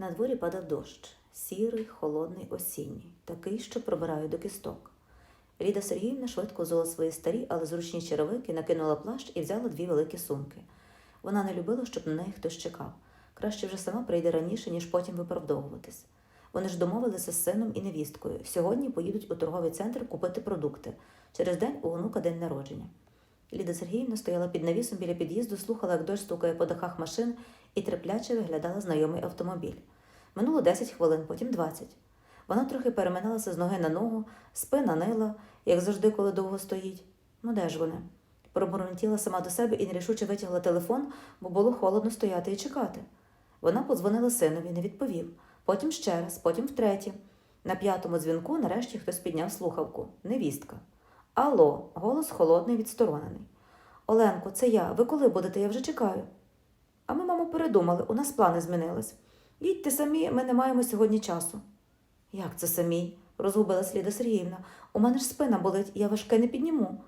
На дворі падав дощ, сірий, холодний, осінній, такий, що пробирає до кісток. Ліда Сергіївна швидко взула свої старі, але зручні черевики, накинула плащ і взяла дві великі сумки. Вона не любила, щоб на неї хтось чекав. Краще вже сама прийде раніше, ніж потім виправдовуватись. Вони ж домовилися з сином і невісткою. Сьогодні поїдуть у торговий центр купити продукти. Через день у онука день народження. Ліда Сергіївна стояла під навісом біля під'їзду, слухала, як дощ стукає по дахах машин і терпляче виглядала знайомий автомобіль. Минуло 10 хвилин, потім 20. Вона трохи переминалася з ноги на ногу, спина нила, як завжди, коли довго стоїть. Ну де ж вони? Пробурмотіла сама до себе і нерішуче витягла телефон, бо було холодно стояти і чекати. Вона подзвонила синові, не відповів. Потім ще раз, потім втретє. На п'ятому дзвінку нарешті хтось підняв слухавку. Невістка. Алло, голос холодний, відсторонений. Оленко, це я. Ви коли будете? Я вже чекаю. Передумали, у нас плани змінились. Їдьте самі, ми не маємо сьогодні часу. Як це самі? розгубилась Ліда Сергіївна. У мене ж спина болить, я важке не підніму.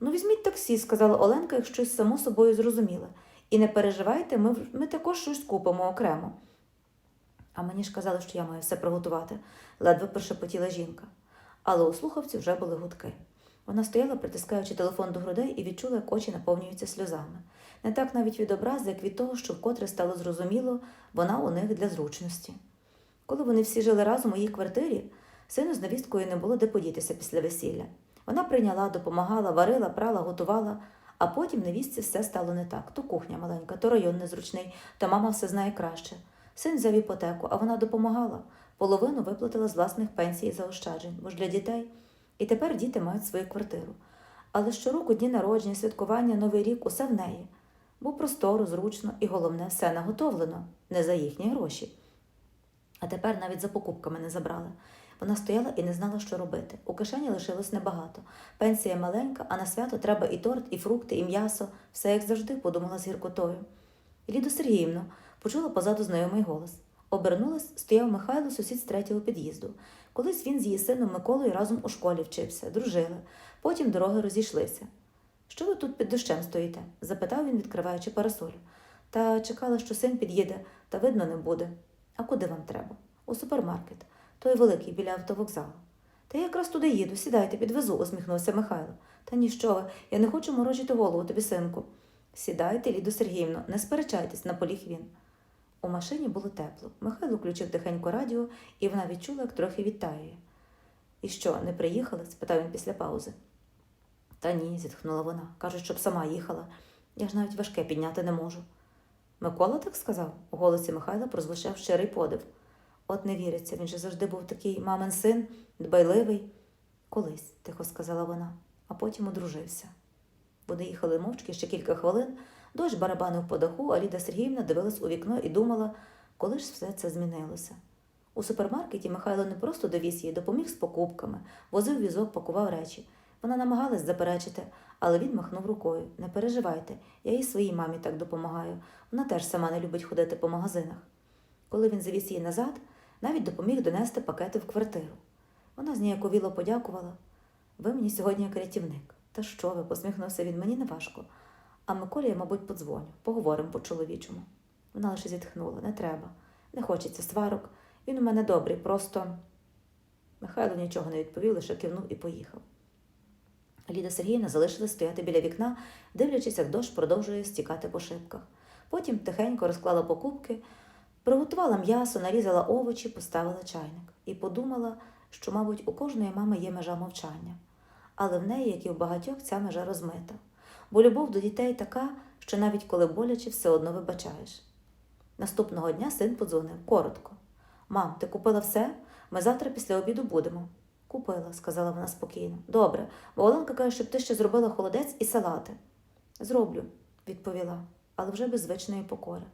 Ну, візьміть таксі, сказала Оленка, як щось само собою зрозуміле. І не переживайте, ми, ми також щось купимо окремо. А мені ж казали, що я маю все приготувати, ледве прошепотіла жінка. Але у слухавці вже були гудки. Вона стояла, притискаючи телефон до грудей, і відчула, як очі наповнюються сльозами. Не так навіть від образи, як від того, що вкотре стало зрозуміло, вона у них для зручності. Коли вони всі жили разом у її квартирі, сину з невісткою не було де подітися після весілля. Вона прийняла, допомагала, варила, прала, готувала, а потім невістці все стало не так. То кухня маленька, то район незручний, та мама все знає краще. Син взяв іпотеку, а вона допомагала. Половину виплатила з власних пенсій і заощаджень, бо ж для дітей. І тепер діти мають свою квартиру. Але щороку дні народження, святкування, Новий рік усе в неї. Бо просторо, зручно і головне, все наготовлено, не за їхні гроші. А тепер навіть за покупками не забрали. Вона стояла і не знала, що робити. У кишені лишилось небагато. Пенсія маленька, а на свято треба і торт, і фрукти, і м'ясо. Все як завжди, подумала з гіркотою. Ліду Сергіївну почула позаду знайомий голос. Обернулась, стояв Михайло, сусід з третього під'їзду. Колись він з її сином Миколою разом у школі вчився, дружили. Потім дороги розійшлися. Що ви тут під дощем стоїте? запитав він, відкриваючи парасолю. Та чекала, що син під'їде, та видно не буде. А куди вам треба? У супермаркет. Той великий біля автовокзалу. Та я якраз туди їду, сідайте, підвезу, усміхнувся Михайло. Та ніщо я не хочу морочити голову тобі, синку. Сідайте, Ліду Сергіївну, не сперечайтесь, наполіг він. У машині було тепло. Михайло включив тихенько радіо, і вона відчула, як трохи відтаює. І що, не приїхали? спитав він після паузи. Та ні, зітхнула вона. Кажуть, щоб сама їхала. Я ж навіть важке підняти не можу. Микола так сказав? У голосі Михайла прозвучав щирий подив. От не віриться, він же завжди був такий мамин син, дбайливий. Колись, тихо сказала вона, а потім одружився. Вони їхали мовчки ще кілька хвилин, дощ барабанив по даху, а Ліда Сергіївна дивилась у вікно і думала, коли ж все це змінилося. У супермаркеті Михайло не просто довіз їй, допоміг з покупками, возив візок, пакував речі. Вона намагалась заперечити, але він махнув рукою. Не переживайте, я і своїй мамі так допомагаю. Вона теж сама не любить ходити по магазинах. Коли він завіз її назад, навіть допоміг донести пакети в квартиру. Вона зніяковіло подякувала. Ви мені сьогодні як рятівник. Та що ви? посміхнувся він, мені не важко. А Миколі я, мабуть, подзвоню, поговоримо по-чоловічому. Вона лише зітхнула, не треба. Не хочеться сварок. Він у мене добрий, просто. Михайло нічого не відповів, лише кивнув і поїхав. Ліда Сергіївна залишилась стояти біля вікна, дивлячись, як дощ продовжує стікати по шибках. Потім тихенько розклала покупки, приготувала м'ясо, нарізала овочі, поставила чайник і подумала, що, мабуть, у кожної мами є межа мовчання. Але в неї, як і в багатьох, ця межа розмита. Бо любов до дітей така, що навіть коли боляче, все одно вибачаєш. Наступного дня син подзвонив коротко. Мам, ти купила все? Ми завтра після обіду будемо. Купила, сказала вона спокійно. Добре, бо Оленка каже, щоб ти ще зробила холодець і салати. Зроблю, відповіла, але вже без звичної покори.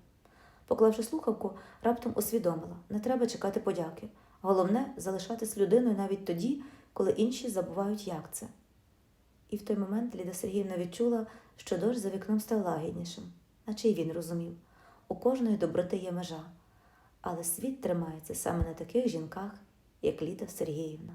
Поклавши слухавку, раптом усвідомила не треба чекати подяки. Головне залишатись людиною навіть тоді, коли інші забувають, як це. І в той момент Ліда Сергіївна відчула, що дощ за вікном став лагіднішим, наче й він розумів у кожної доброти є межа, але світ тримається саме на таких жінках, як Ліда Сергіївна.